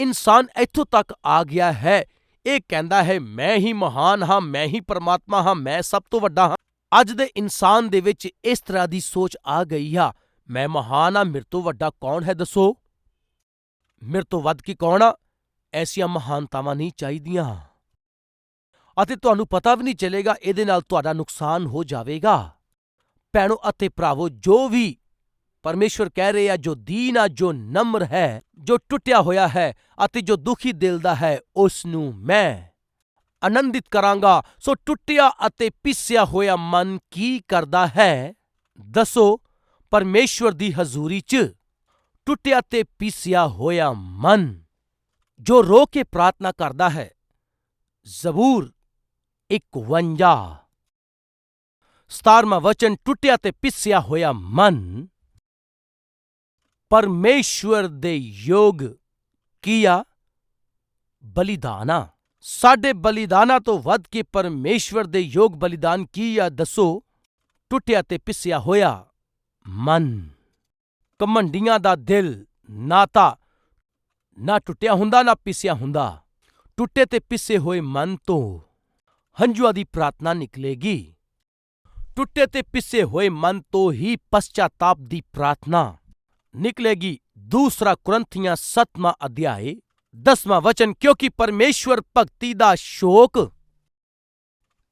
ਇਨਸਾਨ ਇੱਥੋਂ ਤੱਕ ਆ ਗਿਆ ਹੈ ਇਹ ਕਹਿੰਦਾ ਹੈ, ਮੈਂ ਹੀ ਮਹਾਨ ਹਾਂ, ਮੈਂ ਹੀ ਪਰਮਾਤਮਾ ਹਾਂ, ਮੈਂ ਸਭ ਤੋਂ ਵੱਡਾ ਹਾਂ। ਅੱਜ ਦੇ ਇਨਸਾਨ ਦੇ ਵਿੱਚ ਇਸ ਤਰ੍ਹਾਂ ਦੀ ਸੋਚ ਆ ਗਈ ਆ। ਮੈਂ ਮਹਾਨ ਆ ਮੇਰੇ ਤੋਂ ਵੱਡਾ ਕੌਣ ਹੈ, ਦੱਸੋ? ਮੇਰੇ ਤੋਂ ਵੱਧ ਕੀ ਕੌਣ ਆ? ਐਸੀਆਂ ਮਹਾਨਤਾਵਾਂ ਨਹੀਂ ਚਾਹੀਦੀਆਂ। ਅਤੇ ਤੁਹਾਨੂੰ ਪਤਾ ਵੀ ਨਹੀਂ ਚੱਲੇਗਾ, ਇਹਦੇ ਨਾਲ ਤੁਹਾਡਾ ਨੁਕਸਾਨ ਹੋ ਜਾਵੇਗਾ। ਭੈਣੋ ਅਤੇ ਭਰਾਵੋ, ਜੋ ਵੀ ਪਰਮੇਸ਼ਵਰ ਕਹਿ ਰਹੇ ਆ, ਜੋ ਦੀਨ ਆ, ਜੋ ਨਮਰ ਹੈ, ਜੋ ਟੁੱਟਿਆ ਹੋਇਆ ਹੈ ਅਤੇ ਜੋ ਦੁਖੀ ਦਿਲ ਦਾ ਹੈ ਉਸ ਨੂੰ ਮੈਂ ਆਨੰਦਿਤ ਕਰਾਂਗਾ। ਸੋ ਟੁੱਟਿਆ ਅਤੇ ਪਿਸਿਆ ਹੋਇਆ ਮਨ ਕੀ ਕਰਦਾ ਹੈ? ਦੱਸੋ ਪਰਮੇਸ਼ਵਰ ਦੀ ਹਜ਼ੂਰੀ 'ਚ ਟੁੱਟਿਆ ਤੇ ਪਿਸਿਆ ਹੋਇਆ ਮਨ ਜੋ ਰੋ ਕੇ ਪ੍ਰਾਰਥਨਾ ਕਰਦਾ ਹੈ, ਜ਼ਬੂਰ 51 ਸਤਾਰਵਾਂ ਵਚਨ, ਟੁੱਟਿਆ ਤੇ ਪਿਸਿਆ ਹੋਇਆ ਮਨ ਪਰਮੇਸ਼ਵਰ ਦੇ ਯੋਗ ਕੀ ਆ ਬਲੀਦਾਨਾ। ਸਾਡੇ ਬਲੀਦਾਨਾਂ ਤੋਂ ਵੱਧ ਕੇ ਪਰਮੇਸ਼ਵਰ ਦੇ ਯੋਗ ਬਲੀਦਾਨ ਕੀ ਆ ਦੱਸੋ? ਟੁੱਟਿਆ ਤੇ ਪਿਸਿਆ ਹੋਇਆ ਮਨ। ਕਮੰਡੀਆਂ ਦਾ ਦਿਲ ਨਾ ਤਾਂ, ਨਾ ਟੁੱਟਿਆ ਹੁੰਦਾ, ਨਾ ਪਿਸਿਆ ਹੁੰਦਾ। ਟੁੱਟੇ ਤੇ ਪਿਸੇ ਹੋਏ ਮਨ ਤੋਂ ਹੰਝੂਆਂ ਦੀ ਪ੍ਰਾਰਥਨਾ ਨਿਕਲੇਗੀ। ਟੁੱਟੇ ਤੇ ਪਿਸੇ ਹੋਏ ਮਨ ਤੋਂ ਹੀ ਪਛਤਾਤਾਪ ਦੀ ਪ੍ਰਾਰਥਨਾ। ਨਿਕਲੇਗੀ ਦੂਸਰਾ ਕੁਰੰਥੀਆਂ ਸਤਵਾਂ ਅਧਿਆਏ, ਦਸਵਾਂ ਵਚਨ, ਕਿਉਂਕਿ ਪਰਮੇਸ਼ਵਰ ਭਗਤੀ ਦਾ ਸ਼ੌਕ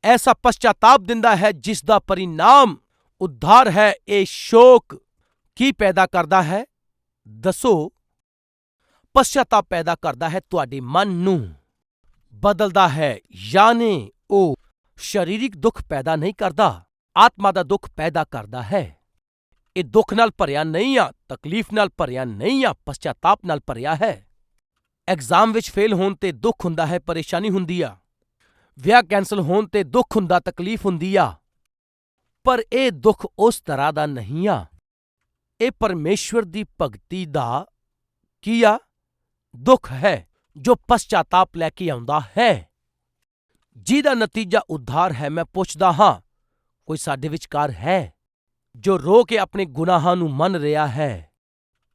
ਐਸਾ ਪਸ਼ਚਾਤਾਪ ਦਿੰਦਾ ਹੈ ਜਿਸ ਦਾ ਪਰਿਣਾਮ ਉଦ୍ਧਾਰ ਹੈ, ਇਹ ਸ਼ੌਕ ਕੀ ਪੈਦਾ ਕਰਦਾ ਹੈ? ਦੱਸੋ। ਪਸ਼ਚਾਤਾਪ ਪੈਦਾ ਕਰਦਾ ਹੈ ਤੁਹਾਡੇ ਮਨ ਨੂੰ। ਬਦਲਦਾ ਹੈ, ਯਾਨੀ ਉਹ ਸਰੀਰਿਕ ਦੁੱਖ ਪੈਦਾ ਨਹੀਂ ਕਰਦਾ, ਆਤਮਾ ਦਾ ਦੁੱਖ ਪੈਦਾ ਕਰਦਾ ਹੈ। ਇਹ ਦੁੱਖ ਨਾਲ ਭਰਿਆ ਨਹੀਂ ਆ, ਤਕਲੀਫ ਨਾਲ ਭਰਿਆ ਨਹੀਂ ਆ ਪਸ਼ਚਾਤਾਪ ਨਾਲ ਭਰਿਆ ਹੈ। ਐਗਜ਼ਾਮ ਵਿੱਚ ਫੇਲ ਹੋਣ ਤੇ ਦੁੱਖ ਹੁੰਦਾ ਹੈ, ਪਰੇਸ਼ਾਨੀ ਹੁੰਦੀ ਆ। ਵਿਆਹ ਕੈਂਸਲ ਹੋਣ ਤੇ ਦੁੱਖ ਹੁੰਦਾ, ਤਕਲੀਫ ਹੁੰਦੀ ਆ। ਪਰ ਇਹ ਦੁੱਖ ਉਸ ਤਰ੍ਹਾਂ ਦਾ ਨਹੀਂ ਆ। ਇਹ ਪਰਮੇਸ਼ਵਰ ਦੀ ਭਗਤੀ ਦਾ ਕੀ ਆ? ਦੁੱਖ ਹੈ, ਜੋ ਪਸ਼ਚਾਤਾਪ ਲੈ ਕੇ ਆਉਂਦਾ ਹੈ। ਜਿਹਦਾ ਨਤੀਜਾ ਉਧਾਰ ਹੈ, ਮੈਂ ਪੁੱਛਦਾ ਹਾਂ, ਕੋਈ ਸਾਡੇ ਵਿਚਕਾਰ ਹੈ? ਜੋ ਰੋ ਕੇ ਆਪਣੇ ਗੁਨਾਹਾਂ ਨੂੰ ਮੰਨ ਰਿਹਾ ਹੈ।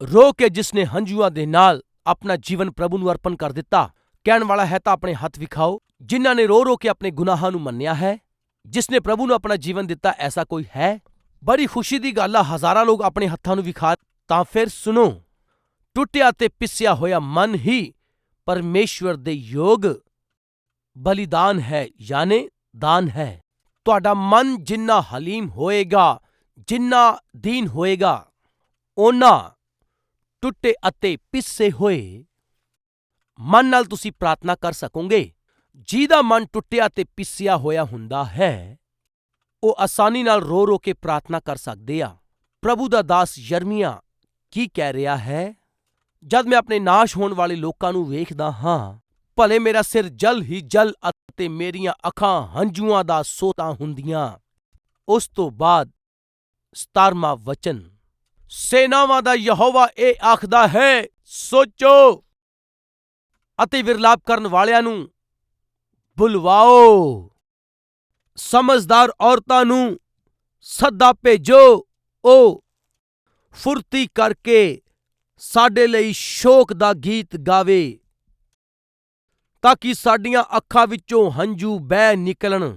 ਰੋ ਕੇ ਜਿਸ ਨੇ ਹੰਝੂਆਂ ਦੇ ਨਾਲ ਆਪਣਾ ਜੀਵਨ ਪ੍ਰਭੂ ਨੂੰ ਅਰਪਣ ਕਰ ਦਿੱਤਾ, ਕਹਿਣ ਵਾਲਾ ਹੈ ਤਾਂ ਆਪਣੇ ਹੱਥ ਵਿਖਾਓ, ਜਿਨ੍ਹਾਂ ਨੇ ਰੋ ਰੋ ਕੇ ਆਪਣੇ ਗੁਨਾਹਾਂ ਨੂੰ ਮੰਨਿਆ ਹੈ, ਜਿਸ ਨੇ ਪ੍ਰਭੂ ਨੂੰ ਆਪਣਾ ਜੀਵਨ ਦਿੱਤਾ ਐਸਾ ਕੋਈ ਹੈ? ਬੜੀ ਖੁਸ਼ੀ ਦੀ ਗੱਲ ਆ, ਹਜ਼ਾਰਾਂ ਲੋਕ ਆਪਣੇ ਹੱਥਾਂ ਨੂੰ ਵਿਖਾ ਤਾਂ ਫਿਰ ਸੁਣੋ, ਟੁੱਟਿਆ ਤੇ ਪਿਸਿਆ ਹੋਇਆ ਮਨ ਹੀ ਪਰਮੇਸ਼ਵਰ ਦੇ ਯੋਗ ਬਲੀਦਾਨ ਹੈ, ਯਾਨੀ ਦਾਨ ਹੈ। ਤੁਹਾਡਾ ਮਨ ਜਿੰਨਾ ਹਲੀਮ ਹੋਏਗਾ ਜਿੰਨਾ ਦੀਨ ਹੋਏਗਾ, ਓਨਾ ਟੁੱਟੇ ਅਤੇ ਪਿਸੇ ਹੋਏ ਮਨ ਨਾਲ ਤੁਸੀਂ ਪ੍ਰਾਰਥਨਾ ਕਰ ਸਕੋਗੇ। ਜਿਹਦਾ ਮਨ ਟੁੱਟਿਆ ਤੇ ਪਿਸਿਆ ਹੋਇਆ ਹੁੰਦਾ ਹੈ, ਉਹ ਆਸਾਨੀ ਨਾਲ ਰੋ ਰੋ ਕੇ ਪ੍ਰਾਰਥਨਾ ਕਰ ਸਕਦੇ ਆ। ਪ੍ਰਭੂ ਦਾ ਦਾਸ ਯਰਮੀਆ ਕੀ ਕਹਿ ਰਿਹਾ ਹੈ? ਜਦ ਮੈਂ ਆਪਣੇ ਨਾਸ਼ ਹੋਣ ਵਾਲੇ ਲੋਕਾਂ ਨੂੰ ਵੇਖਦਾ ਹਾਂ, ਭਲੇ ਮੇਰਾ ਸਿਰ ਜਲ ਹੀ ਜਲ ਅਤੇ ਮੇਰੀਆਂ ਅੱਖਾਂ ਹੰਝੂਆਂ ਦਾ ਸੋਤਾ ਹੁੰਦੀਆਂ। ਉਸ ਤੋਂ ਬਾਅਦ 17ਵਾਂ ਵਚਨ, ਸੈਨਾਵਾਂ ਦਾ ਯਹੋਵਾ ਇਹ ਆਖਦਾ ਹੈ, ਸੋਚੋ ਅਤੇ ਵਿਰਲਾਪ ਕਰਨ ਵਾਲਿਆਂ ਨੂੰ ਬੁਲਵਾਓ। ਸਮਝਦਾਰ ਔਰਤਾਂ ਨੂੰ ਸੱਦਾ ਭੇਜੋ, ਉਹ ਫੁਰਤੀ ਕਰਕੇ ਸਾਡੇ ਲਈ ਸ਼ੋਕ ਦਾ ਗੀਤ ਗਾਵੇ, ਤਾਂ ਕਿ ਸਾਡੀਆਂ ਅੱਖਾਂ ਵਿੱਚੋਂ ਹੰਝੂ ਬਹਿ ਨਿਕਲਣ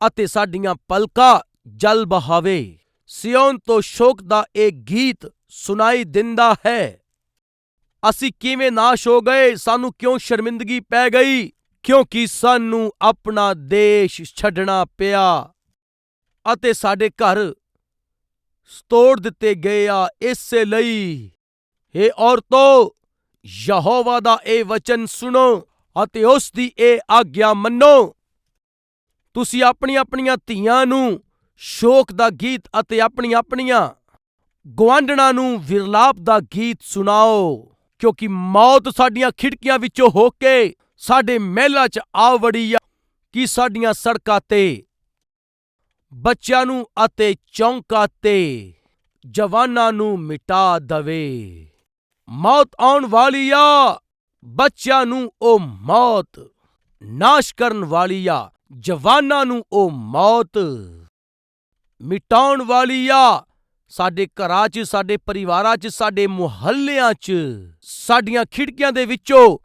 ਅਤੇ ਸਾਡੀਆਂ ਪਲਕਾਂ ਜਲ ਬਹਾਵੇ। ਸਿਯੋਨ ਤੋਂ ਸ਼ੋਕ ਦਾ ਇਹ ਗੀਤ ਸੁਣਾਈ ਦਿੰਦਾ ਹੈ। ਅਸੀਂ ਕਿਵੇਂ ਨਾਸ਼ ਹੋ ਗਏ, ਸਾਨੂੰ ਕਿਉਂ ਸ਼ਰਮਿੰਦਗੀ ਪੈ ਗਈ, ਕਿਉਂਕਿ ਸਾਨੂੰ ਆਪਣਾ ਦੇਸ਼ ਛੱਡਣਾ ਪਿਆ ਅਤੇ ਸਾਡੇ ਘਰ ਤੋੜ ਦਿੱਤੇ ਗਏ ਆ। ਇਸੇ ਲਈ ਏ ਔਰਤੋ, ਯਹੋਵਾ ਦਾ ਇਹ ਵਚਨ ਸੁਣੋ ਅਤੇ ਉਸ ਦੀ ਇਹ ਆਗਿਆ ਮੰਨੋ। ਤੁਸੀਂ ਆਪਣੀ ਆਪਣੀਆਂ ਧੀਆਂ ਨੂੰ ਸ਼ੋਕ ਦਾ ਗੀਤ ਅਤੇ ਆਪਣੀ ਆਪਣੀਆਂ ਗਵਾਂਢਣਾ ਨੂੰ ਵਿਰਲਾਪ ਦਾ ਗੀਤ ਸੁਣਾਓ, ਕਿਉਂਕਿ ਮੌਤ ਸਾਡੀਆਂ ਖਿੜਕੀਆਂ ਵਿੱਚੋਂ ਹੋ ਕੇ ਸਾਡੇ ਮਹਿਲਾਂ 'ਚ ਆ ਵੜੀ ਆ, ਕਿ ਸਾਡੀਆਂ ਸੜਕਾਂ ਤੇ, ਬੱਚਿਆਂ ਨੂੰ ਅਤੇ ਚੌਂਕਾਂ ਤੇ ਜਵਾਨਾਂ ਨੂੰ ਮਿਟਾ ਦਵੇ। ਮੌਤ ਆਉਣ ਵਾਲੀ ਆ, ਬੱਚਿਆਂ ਨੂੰ ਉਹ ਮੌਤ, ਨਾਸ਼ ਕਰਨ ਵਾਲੀ ਆ, ਜਵਾਨਾਂ ਨੂੰ ਉਹ ਮੌਤ। ਮਿਟਾਉਣ ਵਾਲੀ ਆ। ਸਾਡੇ ਘਰਾਂ 'ਚ, ਸਾਡੇ ਪਰਿਵਾਰਾਂ 'ਚ, ਸਾਡੇ ਮੁਹੱਲਿਆਂ 'ਚ, ਸਾਡੀਆਂ ਖਿੜਕੀਆਂ ਦੇ ਵਿੱਚੋਂ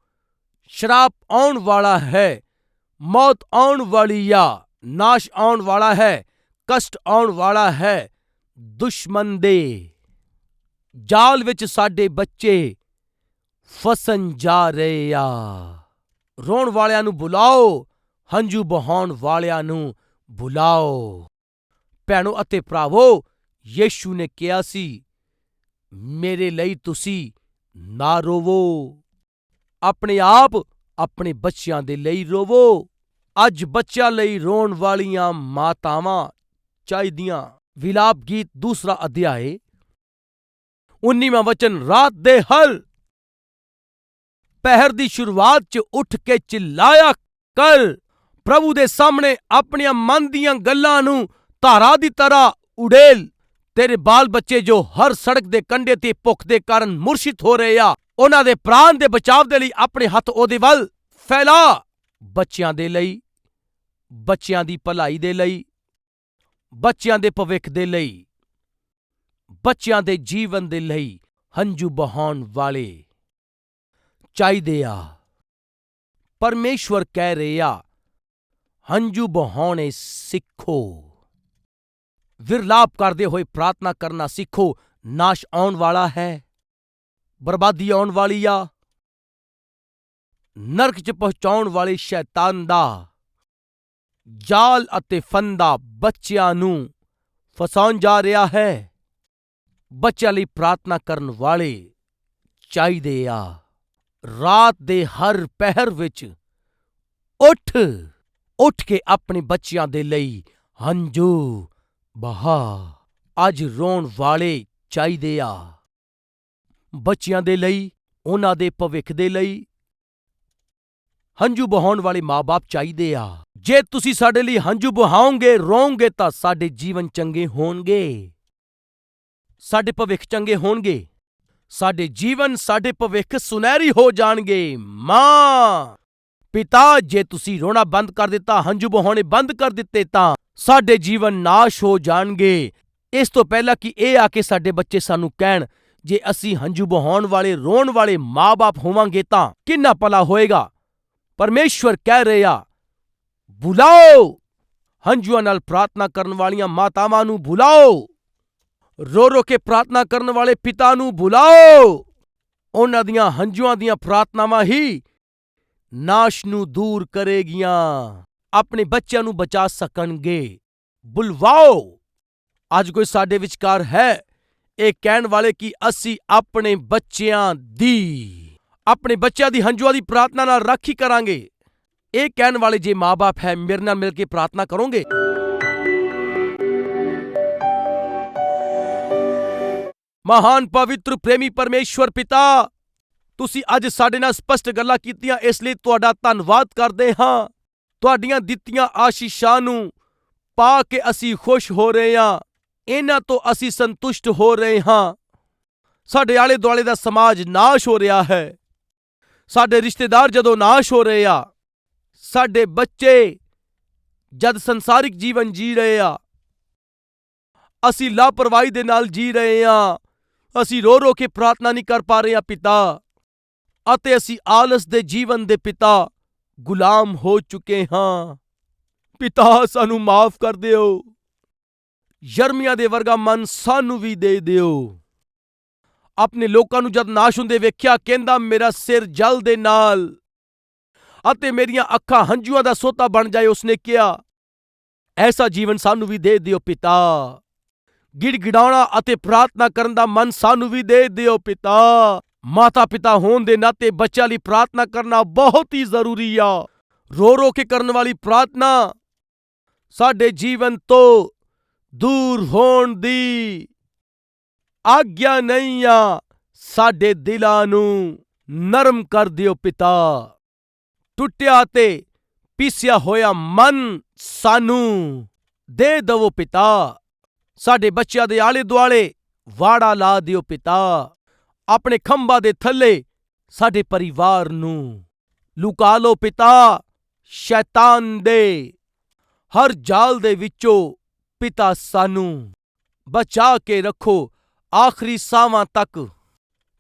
ਸ਼ਰਾਪ ਆਉਣ ਵਾਲਾ ਹੈ, ਮੌਤ ਆਉਣ ਵਾਲੀ ਆ, ਨਾਸ਼ ਆਉਣ ਵਾਲਾ ਹੈ, ਕਸ਼ਟ ਆਉਣ ਵਾਲਾ ਹੈ ਦੁਸ਼ਮਨ ਦੇ। ਜਾਲ ਵਿੱਚ ਸਾਡੇ ਬੱਚੇ ਫਸਣ ਜਾ ਰਹੇ ਆ। ਰੋਣ ਵਾਲਿਆਂ ਨੂੰ ਬੁਲਾਓ, ਹੰਝੂ ਬਹਾਉਣ ਵਾਲਿਆਂ ਨੂੰ ਬੁਲਾਓ। ਭੈਣੋ ਅਤੇ ਭਰਾਵੋ, ਯੀਸ਼ੂ ਨੇ ਕਿਹਾ ਸੀ, ਮੇਰੇ ਲਈ ਤੁਸੀਂ ਨਾ ਰੋਵੋ। ਆਪਣੇ ਆਪ ਆਪਣੇ ਬੱਚਿਆਂ ਦੇ ਲਈ ਰੋਵੋ। ਅੱਜ ਬੱਚਿਆਂ ਲਈ ਰੋਣ ਵਾਲੀਆਂ ਮਾਤਾਵਾਂ ਚਾਹੀਦੀਆਂ। ਵਿਲਾਪ ਗੀਤ ਦੂਸਰਾ ਅਧਿਆਏ 19ਵਾਂ ਵਚਨ, ਰਾਤ ਦੇ ਹਰ ਪਹਿਰ ਦੀ ਸ਼ੁਰੂਆਤ 'ਚ ਉੱਠ ਕੇ ਚਿল্ਲਾਇਆ ਕਰ। ਪ੍ਰਭੂ ਦੇ ਸਾਹਮਣੇ ਆਪਣੀਆਂ ਮਨ ਦੀਆਂ ਗੱਲਾਂ ਨੂੰ ਧਾਰਾ ਦੀ ਤਰ੍ਹਾਂ ਉਡੇਲ ਤੇਰੇ ਬਾਲ ਬੱਚੇ ਜੋ ਹਰ ਸੜਕ ਦੇ ਕੰਢੇ ਤੇ ਭੁੱਖ ਦੇ ਕਾਰਨ ਮੁਰਸ਼ਿਦ ਹੋ ਰਹੇ ਆ, ਉਹਨਾਂ ਦੇ ਪ੍ਰਾਣ ਦੇ ਬਚਾਵ ਦੇ ਲਈ ਆਪਣੇ ਹੱਥ ਉਹਦੇ ਵੱਲ ਫੈਲਾ। ਬੱਚਿਆਂ ਦੇ ਲਈ, ਬੱਚਿਆਂ ਦੀ ਭਲਾਈ ਦੇ ਲਈ, ਬੱਚਿਆਂ ਦੇ ਭਵਿੱਖ ਦੇ ਲਈ, ਬੱਚਿਆਂ ਦੇ ਜੀਵਨ ਦੇ ਲਈ ਹੰਝੂ ਬਹਾਉਣ ਵਾਲੇ ਚਾਹੀਦੇ ਆ। ਪਰਮੇਸ਼ਵਰ ਕਹਿ ਰਿਹਾ ਹੰਝੂ ਬਹਾਉਣੇ ਸਿੱਖੋ। ਵਿਰਲਾਪ ਕਰਦੇ ਹੋਏ ਪ੍ਰਾਰਥਨਾ ਕਰਨਾ ਸਿੱਖੋ, ਨਾਸ਼ ਆਉਣ ਵਾਲਾ ਹੈ। ਬਰਬਾਦੀ ਆਉਣ ਵਾਲੀ ਆ। ਨਰਕ 'ਚ ਪਹੁੰਚਾਉਣ ਵਾਲੇ ਸ਼ੈਤਾਨ ਦਾ। ਜਾਲ ਅਤੇ ਫੰਦਾ ਬੱਚਿਆਂ ਨੂੰ ਫਸਾਉਣ ਜਾ ਰਿਹਾ ਹੈ। ਬੱਚਿਆਂ ਲਈ ਪ੍ਰਾਰਥਨਾ ਕਰਨ ਵਾਲੇ ਚਾਹੀਦੇ ਆ। ਰਾਤ ਦੇ ਹਰ ਪਹਿਰ ਵਿੱਚ ਉੱਠ ਉੱਠ ਕੇ ਆਪਣੇ ਬੱਚਿਆਂ ਦੇ ਲਈ ਹੰਝੂ ਬਹਾ, ਅੱਜ ਰੋਣ ਵਾਲੇ ਚਾਹੀਦੇ ਆ। ਬੱਚਿਆਂ ਦੇ ਲਈ, ਉਹਨਾਂ ਦੇ ਭਵਿੱਖ ਦੇ ਲਈ ਹੰਝੂ ਬਹਾਉਣ ਵਾਲੇ ਮਾਪੇ ਚਾਹੀਦੇ ਆ। ਜੇ ਤੁਸੀਂ ਸਾਡੇ ਲਈ ਹੰਝੂ ਬਹਾਉਂਗੇ ਰੋਓਗੇ ਤਾਂ ਸਾਡੇ ਜੀਵਨ ਚੰਗੇ ਹੋਣਗੇ। ਸਾਡੇ ਭਵਿੱਖ ਚੰਗੇ ਹੋਣਗੇ। ਸਾਡੇ ਜੀਵਨ, ਸਾਡੇ ਭਵਿੱਖ ਸੁਨਹਿਰੀ ਹੋ ਜਾਣਗੇ। ਮਾਂ! ਪਿਤਾ, ਜੇ ਤੁਸੀਂ ਰੋਣਾ ਬੰਦ ਕਰ ਦਿੱਤਾ, ਹੰਝੂ ਬਹਾਉਣੇ ਬੰਦ ਕਰ ਦਿੱਤੇ, ਤਾਂ ਸਾਡੇ ਜੀਵਨ ਨਾਸ਼ ਹੋ ਜਾਣਗੇ। ਇਸ ਤੋਂ ਪਹਿਲਾਂ ਕਿ ਇਹ ਆ ਕੇ ਸਾਡੇ ਬੱਚੇ ਸਾਨੂੰ ਕਹਿਣ, ਜੇ ਅਸੀਂ ਹੰਝੂ ਬਹਾਉਣ ਵਾਲੇ, ਰੋਣ ਵਾਲੇ ਮਾਪੇ ਹੋਵਾਂਗੇ ਤਾਂ ਕਿੰਨਾ ਭਲਾ ਹੋਏਗਾ? ਪਰਮੇਸ਼ਵਰ ਕਹਿ ਰਿਹਾ ਬੁਲਾਓ! ਹੰਝੂਆਂ ਨਾਲ ਪ੍ਰਾਰਥਨਾ ਕਰਨ ਵਾਲੀਆਂ ਮਾਤਾਵਾਂ ਨੂੰ ਬੁਲਾਓ! ਰੋ ਰੋ ਕੇ ਪ੍ਰਾਰਥਨਾ ਕਰਨ ਵਾਲੇ ਪਿਤਾ ਨੂੰ ਬੁਲਾਓ! ਉਹਨਾਂ ਦੀਆਂ ਹੰਝੂਆਂ ਦੀਆਂ ਪ੍ਰਾਰਥਨਾਵਾਂ ਹੀ ਨਾਸ਼ ਨੂੰ ਦੂਰ ਕਰੇਗੀਆਂ। ਆਪਣੇ ਬੱਚਿਆਂ ਨੂੰ ਬਚਾ ਸਕਣਗੇ। ਬੁਲਵਾਓ। ਅੱਜ ਕੋਈ ਸਾਡੇ ਵਿਚਕਾਰ ਹੈ, ਇਹ ਕਹਿਣ ਵਾਲੇ ਕਿ ਅਸੀਂ ਆਪਣੇ ਬੱਚਿਆਂ ਦੀ, ਆਪਣੇ ਬੱਚਿਆਂ ਦੀ ਹੰਝੂਆਂ ਦੀ ਪ੍ਰਾਰਥਨਾ ਨਾਲ ਰਾਖੀ ਕਰਾਂਗੇ। ਇਹ ਕਹਿਣ ਵਾਲੇ ਜੇ ਮਾਪੇ ਹੈ, ਮੇਰੇ ਨਾਲ ਮਿਲ ਕੇ ਪ੍ਰਾਰਥਨਾ ਕਰੋਗੇ। ਮਹਾਨ ਪਵਿੱਤਰ, ਪ੍ਰੇਮੀ ਪਰਮੇਸ਼ਵਰ ਪਿਤਾ ਤੁਸੀਂ ਅੱਜ ਸਾਡੇ ਨਾਲ ਸਪਸ਼ਟ ਗੱਲਾਂ ਕੀਤੀਆਂ, ਇਸ ਲਈ ਤੁਹਾਡਾ ਧੰਨਵਾਦ ਕਰਦੇ ਹਾਂ। ਤੁਹਾਡੀਆਂ ਦਿੱਤੀਆਂ ਆਸ਼ੀਸ਼ਾਂ ਨੂੰ ਪਾ ਕੇ ਅਸੀਂ ਖੁਸ਼ ਹੋ ਰਹੇ ਹਾਂ। ਇਹਨਾਂ ਤੋਂ ਅਸੀਂ ਸੰਤੁਸ਼ਟ ਹੋ ਰਹੇ ਹਾਂ। ਸਾਡੇ ਆਲੇ ਦੁਆਲੇ ਦਾ ਸਮਾਜ ਨਾਸ਼ ਹੋ ਰਿਹਾ ਹੈ। ਸਾਡੇ ਰਿਸ਼ਤੇਦਾਰ ਜਦੋਂ ਨਾਸ਼ ਹੋ ਰਹੇ ਆ, ਸਾਡੇ ਬੱਚੇ ਜਦ ਸੰਸਾਰਿਕ ਜੀਵਨ ਜੀ ਰਹੇ ਆ, ਅਸੀਂ ਲਾਪਰਵਾਹੀ ਦੇ ਨਾਲ ਜੀ ਰਹੇ ਆ ਅਸੀਂ ਰੋ ਰੋ ਕੇ ਪ੍ਰਾਰਥਨਾ ਨਹੀਂ ਕਰ ਪਾ ਰਹੇ ਆ ਪਿਤਾ। ਅਤੇ ਅਸੀਂ ਆਲਸ ਦੇ ਜੀਵਨ ਦੇ ਪਿਤਾ ਗੁਲਾਮ ਹੋ ਚੁੱਕੇ ਹਾਂ। ਪਿਤਾ, ਸਾਨੂੰ ਮਾਫ ਕਰ ਦਿਓ। ਯਰਮੀਆ ਦੇ ਵਰਗਾ ਮਨ ਸਾਨੂੰ ਵੀ ਦੇ ਦਿਓ। ਆਪਣੇ ਲੋਕਾਂ ਨੂੰ ਜਦ ਨਾਸ਼ ਹੁੰਦੇ ਵੇਖਿਆ, ਕਹਿੰਦਾ, ਮੇਰਾ ਸਿਰ ਜਲ ਦੇ ਨਾਲ ਅਤੇ ਮੇਰੀਆਂ ਅੱਖਾਂ ਹੰਝੂਆਂ ਦਾ ਸੋਤਾ ਬਣ ਜਾਏ, ਉਸਨੇ ਕਿਹਾ। ਐਸਾ ਜੀਵਨ ਸਾਨੂੰ ਵੀ ਦੇ ਦਿਓ ਪਿਤਾ। ਗਿੜਗਿੜਾਉਣਾ ਅਤੇ ਪ੍ਰਾਰਥਨਾ ਕਰਨ ਦਾ ਮਨ ਸਾਨੂੰ ਵੀ ਦੇ ਦਿਓ ਪਿਤਾ। ਮਾਤਾ ਪਿਤਾ ਹੋਣ ਦੇ ਨਾਤੇ ਬੱਚਿਆਂ ਲਈ ਪ੍ਰਾਰਥਨਾ ਕਰਨਾ ਬਹੁਤ ਹੀ ਜ਼ਰੂਰੀ ਆ। ਰੋ ਰੋ ਕੇ ਕਰਨ ਵਾਲੀ ਪ੍ਰਾਰਥਨਾ ਸਾਡੇ ਜੀਵਨ ਤੋਂ ਦੂਰ ਹੋਣ ਦੀ ਆਗਿਆ ਨਹੀਂ ਆ। ਸਾਡੇ ਦਿਲਾਂ ਨੂੰ ਨਰਮ ਕਰ ਦਿਓ ਪਿਤਾ। ਟੁੱਟਿਆ ਤੇ ਪੀਸਿਆ ਹੋਇਆ ਮਨ ਸਾਨੂੰ ਦੇ ਦਵੋ ਪਿਤਾ। ਸਾਡੇ ਬੱਚਿਆਂ ਦੇ ਆਲੇ ਦੁਆਲੇ ਵਾੜਾ ਲਾ ਦਿਓ ਪਿਤਾ। ਆਪਣੇ ਖੰਭਾਂ ਦੇ ਥੱਲੇ ਸਾਡੇ ਪਰਿਵਾਰ ਨੂੰ। ਲੁਕਾ ਲਓ ਪਿਤਾ, ਸ਼ੈਤਾਨ ਦੇ। ਹਰ ਜਾਲ ਦੇ ਵਿੱਚੋਂ ਪਿਤਾ ਸਾਨੂੰ। ਬਚਾ ਕੇ ਰੱਖੋ ਆਖਰੀ ਸਾਵਾਂ ਤੱਕ।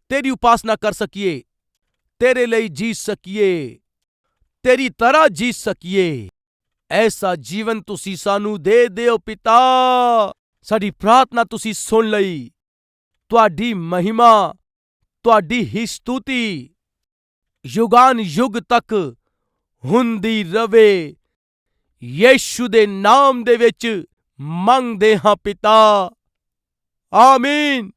ਤੇਰੀ ਉਪਾਸਨਾ ਕਰ ਸਕੀਏ। ਤੇਰੇ ਲਈ ਜੀ ਸਕੀਏ। ਤੇਰੀ ਤਰ੍ਹਾਂ ਜੀ ਸਕੀਏ। ਐਸਾ ਜੀਵਨ ਤੁਸੀਂ ਸਾਨੂੰ ਦੇ ਦਿਓ ਪਿਤਾ। ਸਾਡੀ ਪ੍ਰਾਰਥਨਾ ਤੁਸੀਂ ਸੁਣ ਲਈ। ਤੁਹਾਡੀ ਮਹਿਮਾ ਤੁਹਾਡੀ ਹੀ ਸਤੁਤੀ। ਯੁਗਾਨ ਯੁਗ ਤੱਕ ਹੁੰਦੀ ਰਵੇ। ਯੇਸ਼ੂ ਦੇ ਨਾਮ ਦੇ ਵਿੱਚ ਮੰਗਦੇ ਹਾਂ ਪਿਤਾ। ਆਮੀਨ।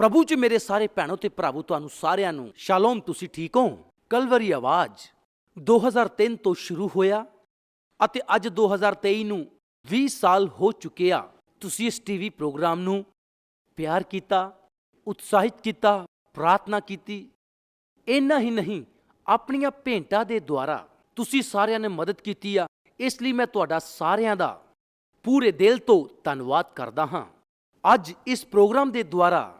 ਪ੍ਰਭੂ ਜੀ ਮੇਰੇ ਸਾਰੇ ਭੈਣੋ ਤੇ ਭਰਾਵੋ, ਤੁਹਾਨੂੰ ਸਾਰਿਆਂ ਨੂੰ ਸ਼ਾਲੋਮ, ਤੁਸੀਂ ਠੀਕ ਹੋ? ਕਲਵਰੀ ਆਵਾਜ਼। 2003 ਤੋਂ ਸ਼ੁਰੂ ਹੋਇਆ ਅਤੇ ਅੱਜ 2023 ਨੂੰ 20 ਸਾਲ ਹੋ ਚੁੱਕੇ ਆ। ਤੁਸੀਂ ਇਸ ਟੀਵੀ ਪ੍ਰੋਗਰਾਮ ਨੂੰ ਪਿਆਰ ਕੀਤਾ, ਉਤਸ਼ਾਹਿਤ ਕੀਤਾ, ਪ੍ਰਾਰਥਨਾ ਕੀਤੀ। ਇੰਨਾ ਹੀ ਨਹੀਂ, ਆਪਣੀਆਂ ਭੇਂਟਾਂ ਦੇ ਦੁਆਰਾ ਤੁਸੀਂ ਸਾਰਿਆਂ ਨੇ ਮਦਦ ਕੀਤੀ ਆ। ਇਸ ਲਈ ਮੈਂ ਤੁਹਾਡਾ ਸਾਰਿਆਂ ਦਾ ਪੂਰੇ ਦਿਲ ਤੋਂ ਧੰਨਵਾਦ ਕਰਦਾ ਹਾਂ। ਅੱਜ ਇਸ ਪ੍ਰੋਗਰਾਮ ਦੇ ਦੁਆਰਾ